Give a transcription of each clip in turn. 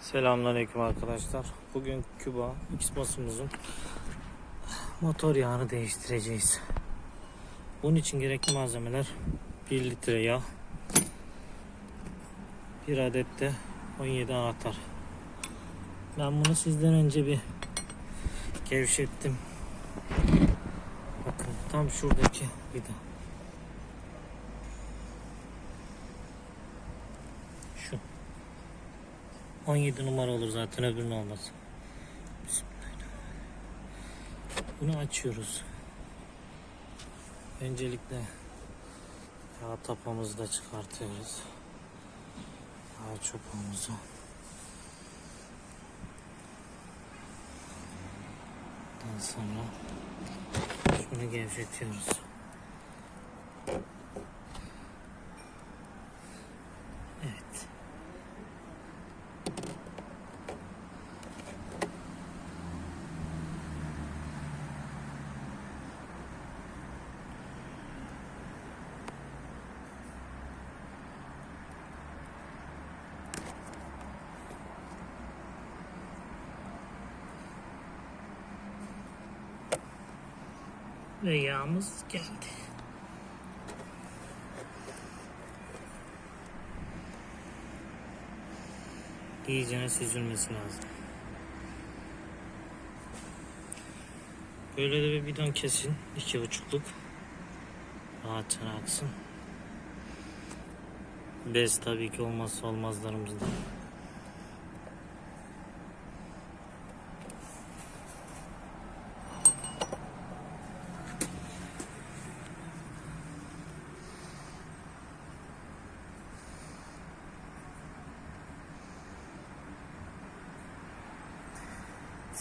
Selamünaleyküm arkadaşlar. Bugün Küba Xbox'umuzun motor yağını değiştireceğiz. Bunun için gerekli malzemeler 1 litre yağ, 1 adet de 17 anahtar. Ben bunu sizden önce bir gevşettim. Bakın tam şuradaki vida. 17 numara olur zaten öbürünün olmaz. Bunu açıyoruz. Öncelikle yağ tapamızı da çıkartıyoruz. Yağ çubuğumuzu. Daha sonra şunu gevşetiyoruz. Ve yağımız geldi. İyicene süzülmesi lazım. Böyle de bir bidon kesin. iki buçukluk. Rahatça aksın. Bez tabii ki olmazsa olmazlarımızdan.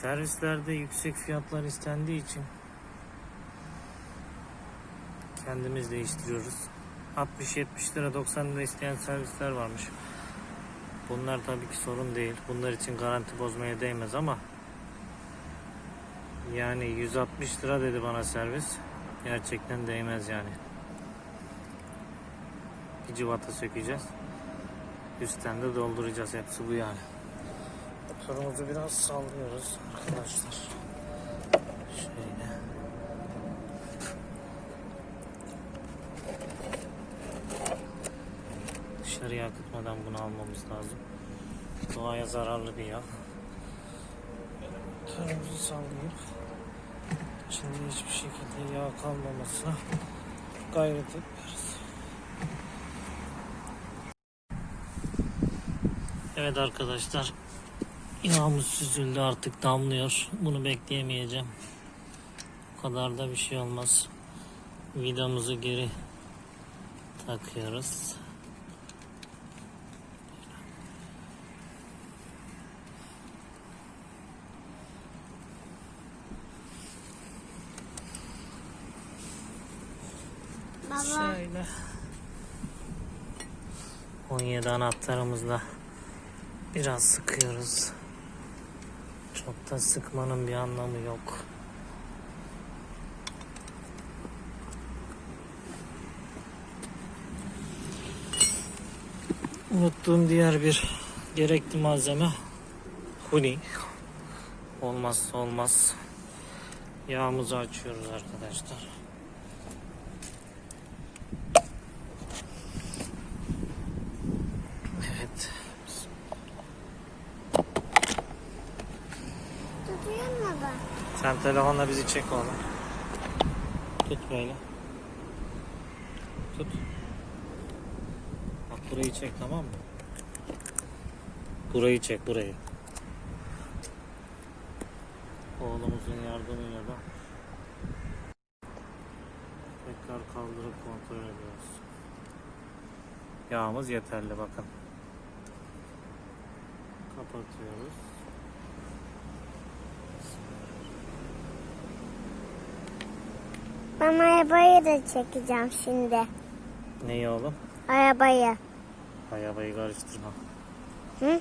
Servislerde yüksek fiyatlar istendiği için kendimiz değiştiriyoruz. 60-70 lira 90 lira isteyen servisler varmış. Bunlar tabii ki sorun değil. Bunlar için garanti bozmaya değmez ama yani 160 lira dedi bana servis. Gerçekten değmez yani. Bir civata sökeceğiz. Üstten de dolduracağız. Hepsi bu yani. Motorumuzu biraz sallıyoruz arkadaşlar. Şöyle. Dışarıya akıtmadan bunu almamız lazım. Doğaya zararlı bir yağ. Motorumuzu sallayıp içinde hiçbir şekilde yağ kalmamasına gayret ediyoruz. Evet arkadaşlar Yağımız süzüldü artık damlıyor. Bunu bekleyemeyeceğim. O kadar da bir şey olmaz. Vidamızı geri takıyoruz. Baba Şöyle. 17 anahtarımızla biraz sıkıyoruz. Çok da sıkmanın bir anlamı yok. Unuttuğum diğer bir gerekli malzeme huni. Olmazsa olmaz. Yağımızı açıyoruz arkadaşlar. Evet. tutuyor mu baba? Sen telefonla bizi çek oğlum. Tut böyle. Tut. Bak burayı çek tamam mı? Burayı çek burayı. Oğlumuzun yardımıyla da tekrar kaldırıp kontrol ediyoruz. Yağımız yeterli bakın. Kapatıyoruz. Ben arabayı da çekeceğim şimdi. Neyi oğlum? Arabayı. Arabayı karıştırma. Hı? Ve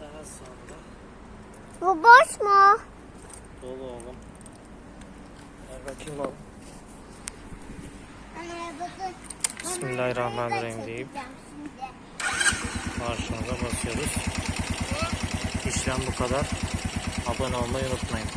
daha sonra Bu boş mu? dolu oğlum. Ver bakayım oğlum. Bismillahirrahmanirrahim deyip. Marşımıza basıyoruz. İşlem bu kadar. Abone olmayı unutmayın.